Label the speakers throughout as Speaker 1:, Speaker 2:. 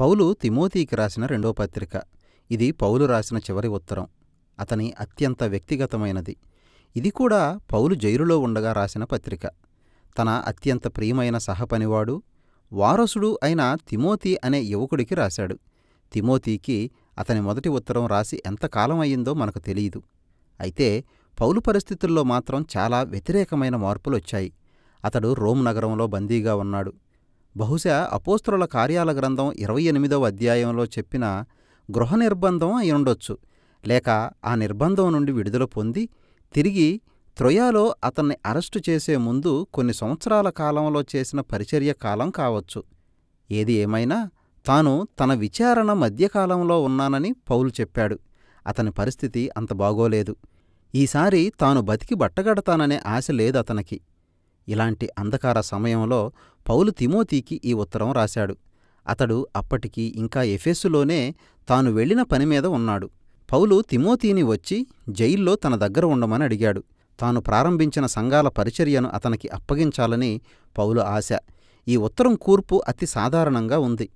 Speaker 1: పౌలు తిమోతికి రాసిన రెండో పత్రిక. ఇది పౌలు రాసిన చివరి ఉత్తరం. అతని అత్యంత వ్యక్తిగతమైనది. ఇది కూడా పౌలు జైలులో ఉండగా రాసిన పత్రిక. తన అత్యంత ప్రియమైన సహపనివాడు వారసుడు అయిన తిమోతి అనే యువకుడికి రాశాడు. తిమోతికి అతని మొదటి ఉత్తరం రాసి ఎంతకాలమయ్యిందో మనకు తెలియదు. అయితే పౌలు పరిస్థితుల్లో మాత్రం చాలా వ్యతిరేకమైన మార్పులొచ్చాయి. అతడు రోమ్ నగరంలో బందీగా ఉన్నాడు. బహుశా అపోస్త్రుల కార్యాల గ్రంథం ఇరవై ఎనిమిదవ అధ్యాయంలో చెప్పిన గృహ నిర్బంధం అయ్యుండొచ్చు లేక ఆ నిర్బంధం నుండి విడుదల పొంది తిరిగి త్రొయాలో అతన్ని అరెస్టు చేసే ముందు కొన్ని సంవత్సరాల కాలంలో చేసిన పరిచర్య కాలం కావచ్చు. ఏది ఏమైనా తాను తన విచారణ మధ్యకాలంలో ఉన్నానని పౌలు చెప్పాడు. అతని పరిస్థితి అంత బాగోలేదు. ఈసారి తాను బతికి బట్టగడతాననే ఆశ లేదు అతనికి. ఇలాంటి అంధకార సమయంలో పౌలు తిమోతికి ఈ ఉత్తరం రాశాడు. అతడు అప్పటికి ఇంకా ఎఫెస్సులోనే తాను వెళ్ళిన పనిమీద ఉన్నాడు. పౌలు తిమోతిని వచ్చి జైల్లో తన దగ్గర ఉండమని అడిగాడు. తాను ప్రారంభించిన సంఘాల పరిచర్యను అతనికి అప్పగించాలని పౌలు ఆశ. ఈ ఉత్తరం కూర్పు అతి సాధారణంగా ఉంది.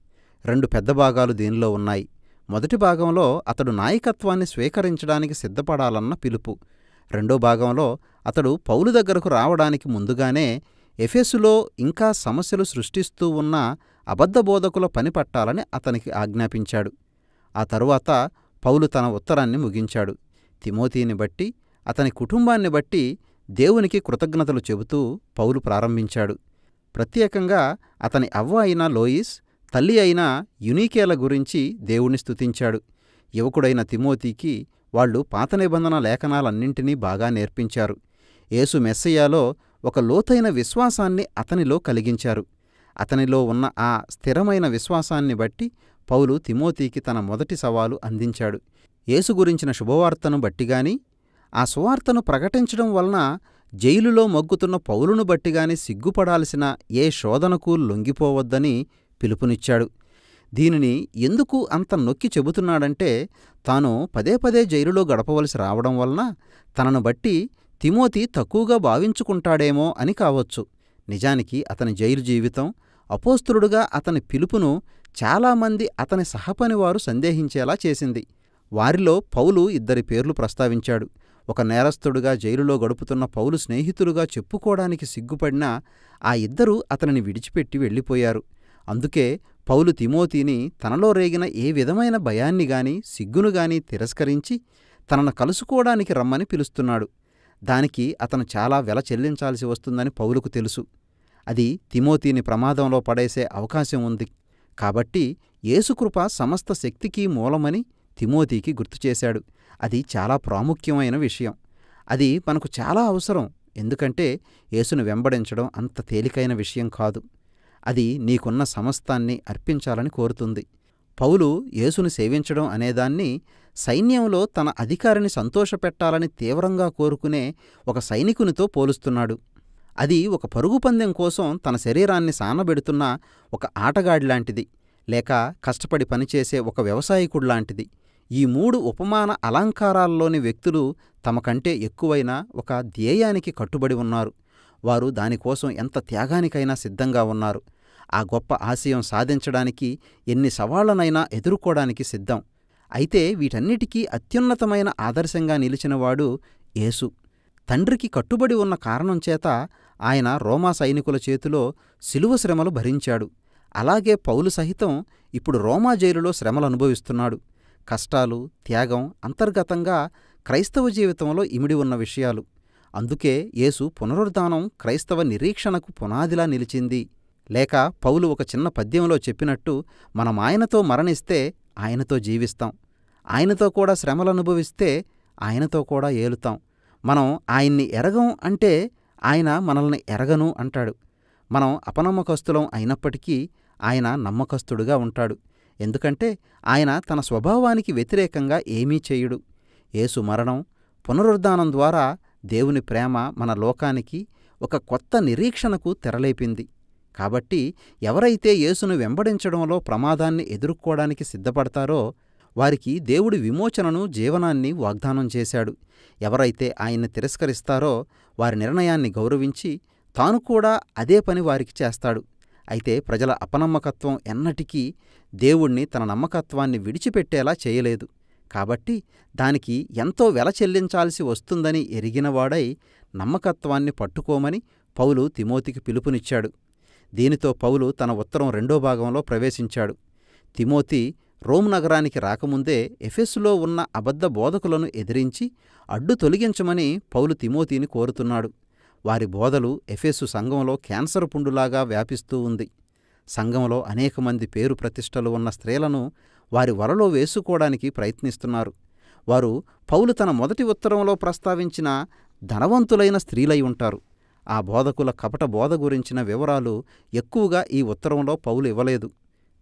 Speaker 1: రెండు పెద్ద భాగాలు దీనిలో ఉన్నాయి. మొదటి భాగంలో అతడు నాయకత్వాన్ని స్వీకరించడానికి సిద్ధపడాలన్న పిలుపు. రెండో భాగంలో అతడు పౌలు దగ్గరకు రావడానికి ముందుగానే ఎఫెసులో ఇంకా సమస్యలు సృష్టిస్తూ ఉన్న అబద్ధ బోధకుల పని పట్టాలని అతనికి ఆజ్ఞాపించాడు. ఆ తరువాత పౌలు తన ఉత్తరాన్ని ముగించాడు. తిమోతిని బట్టి అతని కుటుంబాన్ని బట్టి దేవునికి కృతజ్ఞతలు చెబుతూ పౌలు ప్రారంభించాడు. ప్రత్యేకంగా అతని అవ్వ అయిన లోయిస్ తల్లి అయిన యునీకేల గురించి దేవుణ్ణి స్తుతించాడు. యువకుడైన తిమోతికి వాళ్ళు పాత నిబంధన లేఖనాలన్నింటినీ బాగా నేర్పించారు. యేసు మెస్సయ్యాలో ఒక లోతైన విశ్వాసాన్ని అతనిలో కలిగించారు. అతనిలో ఉన్న ఆ స్థిరమైన విశ్వాసాన్ని బట్టి పౌలు తిమోతికి తన మొదటి సవాలు అందించాడు. యేసు గురించిన శుభవార్తను బట్టిగాని ఆ సువార్తను ప్రకటించడం వలన జైలులో మగ్గుతున్న పౌలును బట్టిగాని సిగ్గుపడాల్సిన ఏ శోధనకు లొంగిపోవద్దని పిలుపునిచ్చాడు. దీనిని ఎందుకు అంత నొక్కి చెబుతున్నాడంటే తాను పదే పదే జైలులో గడపవలసి రావడం వలన తనను బట్టి తిమోతి తక్కువగా భావించుకుంటాడేమో అని కావచ్చు. నిజానికి అతని జైలు జీవితం అపోస్తులుడుగా అతని పిలుపును చాలామంది అతని సహపనివారు సందేహించేలా చేసింది. వారిలో పౌలు ఇద్దరి పేర్లు ప్రస్తావించాడు. ఒక నేరస్తుడుగా జైలులో గడుపుతున్న పౌలు స్నేహితులుగా చెప్పుకోవడానికి సిగ్గుపడినా ఆ ఇద్దరూ అతనిని విడిచిపెట్టి వెళ్ళిపోయారు. అందుకే పౌలు తిమోతిని తనలో రేగిన ఏ విధమైన భయాన్ని గాని సిగ్గును గాని తిరస్కరించి తనను కలుసుకోవడానికి రమ్మని పిలుస్తున్నాడు. దానికి అతను చాలా వెల చెల్లించాల్సి వస్తుందని పౌలుకు తెలుసు. అది తిమోతిని ప్రమాదంలో పడేసే అవకాశం ఉంది. కాబట్టి యేసుకృప సమస్త శక్తికి మూలమని తిమోతికి గుర్తుచేశాడు అది చాలా ప్రాముఖ్యమైన విషయం. అది మనకు చాలా అవసరం. ఎందుకంటే యేసును వెంబడించడం అంత తేలికైన విషయం కాదు. అది నీకున్న సమస్తాన్ని అర్పించాలని కోరుతుంది. పౌలు యేసును సేవించడం అనేదాన్ని సైన్యంలో తన అధికారిని సంతోషపెట్టాలని తీవ్రంగా కోరుకునే ఒక సైనికునితో పోలుస్తున్నాడు. అది ఒక పరుగు పందెం కోసం తన శరీరాన్ని సానబెడుతున్న ఒక ఆటగాడిలాంటిది లేక కష్టపడి పనిచేసే ఒక వ్యవసాయకుడిలాంటిది. ఈ మూడు ఉపమాన అలంకారాల్లోని వ్యక్తులు తమ కంటే ఎక్కువైన ఒక ధ్యేయానికి కట్టుబడి ఉన్నారు. వారు దానికోసం ఎంత త్యాగానికైనా సిద్ధంగా ఉన్నారు. ఆ గొప్ప ఆశయం సాధించడానికి ఎన్ని సవాళ్ళనైనా ఎదుర్కోవడానికి సిద్ధం. అయితే వీటన్నిటికీ అత్యున్నతమైన ఆదర్శంగా నిలిచినవాడు యేసు. తండ్రికి కట్టుబడి ఉన్న కారణం చేత ఆయన రోమా సైనికుల చేతిలో శిలువ శ్రమలు భరించాడు. అలాగే పౌలు సహితం ఇప్పుడు రోమా జైలులో శ్రమలు అనుభవిస్తున్నాడు. కష్టాలు త్యాగం అంతర్గతంగా క్రైస్తవ జీవితంలో ఇమిడి ఉన్న విషయాలు. అందుకే యేసు పునరుద్ధానం క్రైస్తవ నిరీక్షణకు పునాదిలా నిలిచింది. లేక పౌలు ఒక చిన్న పద్యంలో చెప్పినట్టు మనం ఆయనతో మరణిస్తే ఆయనతో జీవిస్తాం. ఆయనతో కూడా శ్రమలనుభవిస్తే ఆయనతో కూడా ఏలుతాం. మనం ఆయన్ని ఎరగం అంటే ఆయన మనల్ని ఎరగను అంటాడు. మనం అపనమ్మకస్తులం అయినప్పటికీ ఆయన నమ్మకస్తుడుగా ఉంటాడు. ఎందుకంటే ఆయన తన స్వభావానికి వ్యతిరేకంగా ఏమీ చేయుడు. యేసు మరణం పునరుద్ధానం ద్వారా దేవుని ప్రేమ మన లోకానికి ఒక కొత్త నిరీక్షణకు తెరలేపింది. కాబట్టి ఎవరైతే యేసును వెంబడించడంలో ప్రమాదాన్ని ఎదుర్కోవడానికి సిద్ధపడతారో వారికి దేవుడి విమోచనను జీవనాన్ని వాగ్దానం చేశాడు. ఎవరైతే ఆయన్ని తిరస్కరిస్తారో వారి నిర్ణయాన్ని గౌరవించి తాను కూడా అదే పని వారికి చేస్తాడు. అయితే ప్రజల అపనమ్మకత్వం ఎన్నటికీ దేవుణ్ణి తన నమ్మకత్వాన్ని విడిచిపెట్టేలా చేయలేదు. కాబట్టి దానికి ఎంతో వెల చెల్లించాల్సి వస్తుందని ఎరిగినవాడై నమ్మకత్వాన్ని పట్టుకోమని పౌలు తిమోతికి పిలుపునిచ్చాడు. దీనితో పౌలు తన ఉత్తరం రెండో భాగంలో ప్రవేశించాడు. తిమోతి రోమ్ నగరానికి రాకముందే ఎఫెస్సులో ఉన్న అబద్ధ బోధకులను ఎదిరించి అడ్డు తొలగించమని పౌలు తిమోతిని కోరుతున్నాడు. వారి బోధలు ఎఫెసు సంఘంలో క్యాన్సర్ పుండులాగా వ్యాపిస్తూ ఉంది. సంఘంలో అనేక మంది పేరు ప్రతిష్టలు ఉన్న స్త్రీలను వారి వలలో వేసుకోవడానికి ప్రయత్నిస్తున్నారు. వారు పౌలు తన మొదటి ఉత్తరంలో ప్రస్తావించిన ధనవంతులైన స్త్రీలై ఉంటారు. ఆ బోధకుల కపట బోధ గురించిన వివరాలు ఎక్కువగా ఈ ఉత్తరంలో పౌలు ఇవ్వలేదు.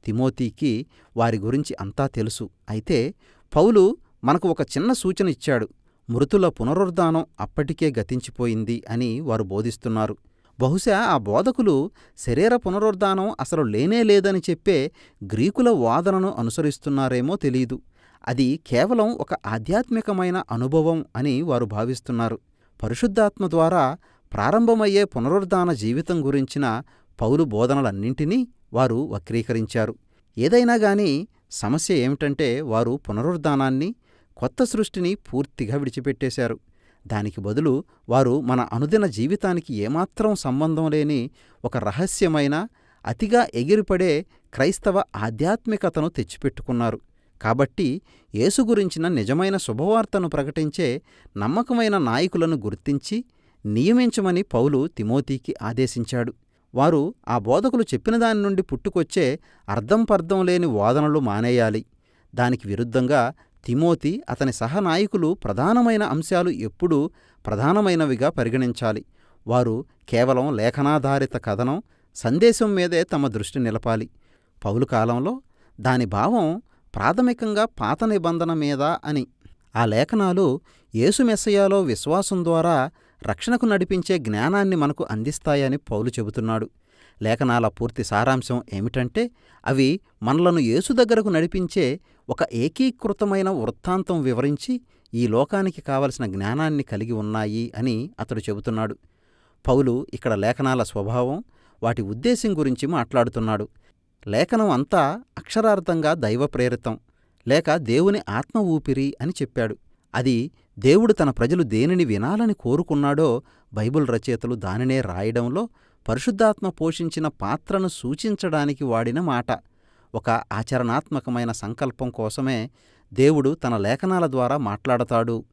Speaker 1: తిమోతికి వారి గురించి అంతా తెలుసు. అయితే పౌలు మనకు ఒక చిన్న సూచన ఇచ్చాడు. మృతుల పునరుద్ధానం అప్పటికే గతించిపోయింది అని వారు బోధిస్తున్నారు. బహుశా ఆ బోధకులు శరీర పునరుద్ధానం అసలు లేనే లేదని చెప్పే గ్రీకుల వాదనను అనుసరిస్తున్నారేమో తెలీదు. అది కేవలం ఒక ఆధ్యాత్మికమైన అనుభవం అని వారు భావిస్తున్నారు. పరిశుద్ధాత్మ ద్వారా ప్రారంభమయ్యే పునరుద్ధాన జీవితం గురించిన పౌలు బోధనలన్నింటినీ వారు వక్రీకరించారు. ఏదైనా గాని సమస్య ఏమిటంటే వారు పునరుద్ధానాన్ని కొత్త సృష్టిని పూర్తిగా విడిచిపెట్టేశారు. దానికి బదులు వారు మన అనుదిన జీవితానికి ఏమాత్రం సంబంధం లేని ఒక రహస్యమైన అతిగా ఎగిరిపడే క్రైస్తవ ఆధ్యాత్మికతను తెచ్చిపెట్టుకున్నారు. కాబట్టి యేసు గురించిన నిజమైన శుభవార్తను ప్రకటించే నమ్మకమైన నాయకులను గుర్తించి నియమించమని పౌలు తిమోతికి ఆదేశించాడు. వారు ఆ బోధకులు చెప్పిన దాని నుండి పుట్టుకొచ్చే అర్థం పర్థం లేని వాదనలు మానేయాలి. దానికి విరుద్ధంగా తిమోతి అతని సహనాయకులు ప్రధానమైన అంశాలు ఎప్పుడూ ప్రధానమైనవిగా పరిగణించాలి. వారు కేవలం లేఖనాధారిత కథనం సందేశం మీదే తమ దృష్టి నిలపాలి. పౌలు కాలంలో దాని భావం ప్రాథమికంగా పాత నిబంధన మీద అని. ఆ లేఖనాలు యేసుమెస్సయాలో విశ్వాసం ద్వారా రక్షణకు నడిపించే జ్ఞానాన్ని మనకు అందిస్తాయని పౌలు చెబుతున్నాడు. లేఖనాల పూర్తి సారాంశం ఏమిటంటే అవి మనలను యేసు దగ్గరకు నడిపించే ఒక ఏకీకృతమైన వృత్తాంతం వివరించి ఈ లోకానికి కావలసిన జ్ఞానాన్ని కలిగి ఉన్నాయి అని అతడు చెబుతున్నాడు. పౌలు ఇక్కడ లేఖనాల స్వభావం వాటి ఉద్దేశం గురించి మాట్లాడుతున్నాడు. లేఖనం అంతా అక్షరార్థంగా దైవప్రేరితం లేక దేవుని ఆత్మ ఊపిరి అని చెప్పాడు. అది దేవుడు తన ప్రజలు దేనిని వినాలని కోరుకున్నాడో బైబిల్ రచయితలు దానినే రాయడంలో పరిశుద్ధాత్మ పోషించిన పాత్రను సూచించడానికి వాడిన మాట. ఒక ఆచరణాత్మకమైన సంకల్పం కోసమే దేవుడు తన లేఖనాల ద్వారా మాట్లాడతాడు.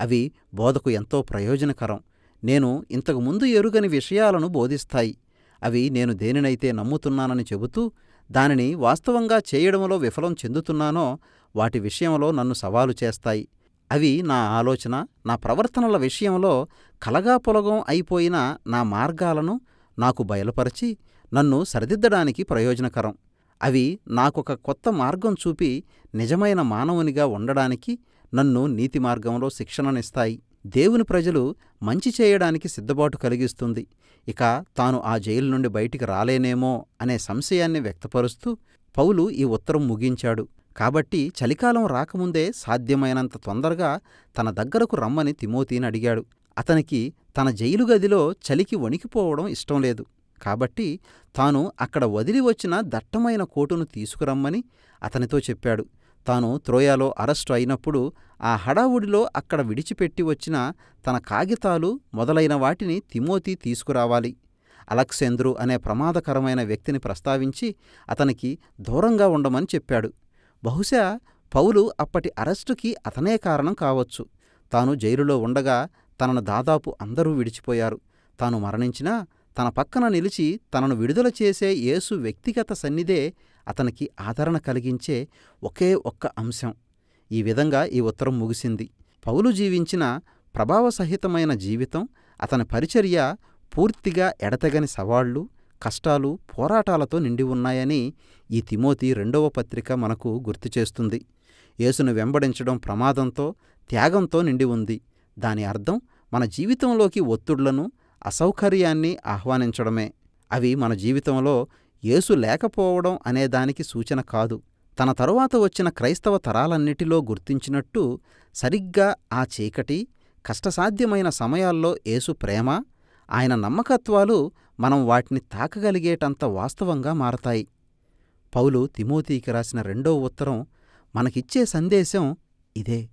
Speaker 1: అవి బోధకు ఎంతో ప్రయోజనకరం. నేను ఇంతకు ముందు ఎరుగని విషయాలను బోధిస్తాయి. అవి నేను దేనినైతే నమ్ముతున్నానని చెబుతూ దానిని వాస్తవంగా చేయడంలో విఫలం చెందుతున్నానో వాటి విషయంలో నన్ను సవాలు చేస్తాయి. అవి నా ఆలోచన నా ప్రవర్తనల విషయంలో కలగాపులగం అయిపోయిన నా మార్గాలను నాకు బయలుపరచి నన్ను సరిదిద్దడానికి ప్రయోజనకరం. అవి నాకొక కొత్త మార్గం చూపి నిజమైన మానవునిగా ఉండడానికి నన్ను నీతి మార్గంలో శిక్షణనిస్తాయి. దేవుని ప్రజలు మంచి చేయడానికి సిద్ధబాటు కలిగిస్తుంది. ఇక తాను ఆ జైలు నుండి బయటికి రాలేనేమో అనే సంశయాన్ని వ్యక్తపరుస్తూ పౌలు ఈ ఉత్తరం ముగించాడు. కాబట్టి చలికాలం రాకముందే సాధ్యమైనంత తొందరగా తన దగ్గరకు రమ్మని తిమోతిని అడిగాడు. అతనికి తన జైలు గదిలో చలికి వణికిపోవడం ఇష్టం లేదు. కాబట్టి తాను అక్కడ వదిలి వచ్చిన దట్టమైన కోటును తీసుకురమ్మని అతనితో చెప్పాడు. తాను త్రోయాలో అరెస్టు అయినప్పుడు ఆ హడావుడిలో అక్కడ విడిచిపెట్టి వచ్చిన తన కాగితాలు మొదలైన వాటిని తిమోతి తీసుకురావాలి. అలక్సేంద్రు అనే ప్రమాదకరమైన వ్యక్తిని ప్రస్తావించి అతనికి దూరంగా ఉండమని చెప్పాడు. బహుశా పౌలు అప్పటి అరెస్టుకి అతనే కారణం కావచ్చు. తాను జైలులో ఉండగా తనను దాదాపు అందరూ విడిచిపోయారు. తాను మరణించినా తన పక్కన నిలిచి తనను విడుదల చేసే యేసు వ్యక్తిగత సన్నిధే అతనికి ఆదరణ కలిగించే ఒకే ఒక్క అంశం. ఈ విధంగా ఈ ఉత్తరం ముగిసింది. పౌలు జీవించిన ప్రభావసహితమైన జీవితం అతని పరిచర్య పూర్తిగా ఎడతెగని సవాళ్ళు కష్టాలు పోరాటాలతో నిండి ఉన్నాయని ఈ తిమోతి రెండవ పత్రిక మనకు గుర్తు చేస్తుంది. యేసును వెంబడించడం ప్రమాదంతో త్యాగంతో నిండి ఉంది. దాని అర్థం మన జీవితంలోకి ఒత్తిళ్ళను అసౌకర్యాన్ని ఆహ్వానించడమే. అవి మన జీవితంలో యేసు లేకపోవడం అనేదానికి సూచన కాదు. తన తరువాత వచ్చిన క్రైస్తవ తరాలన్నిటిలో గుర్తించినట్టు సరిగ్గా ఆ చీకటి కష్టసాధ్యమైన సమయాల్లో యేసు ప్రేమ ఆయన నమ్మకత్వాలు మనం వాటిని తాకగలిగేటంత వాస్తవంగా మారతాయి. పౌలు తిమోతికి రాసిన రెండో ఉత్తరం మనకిచ్చే సందేశం ఇదే.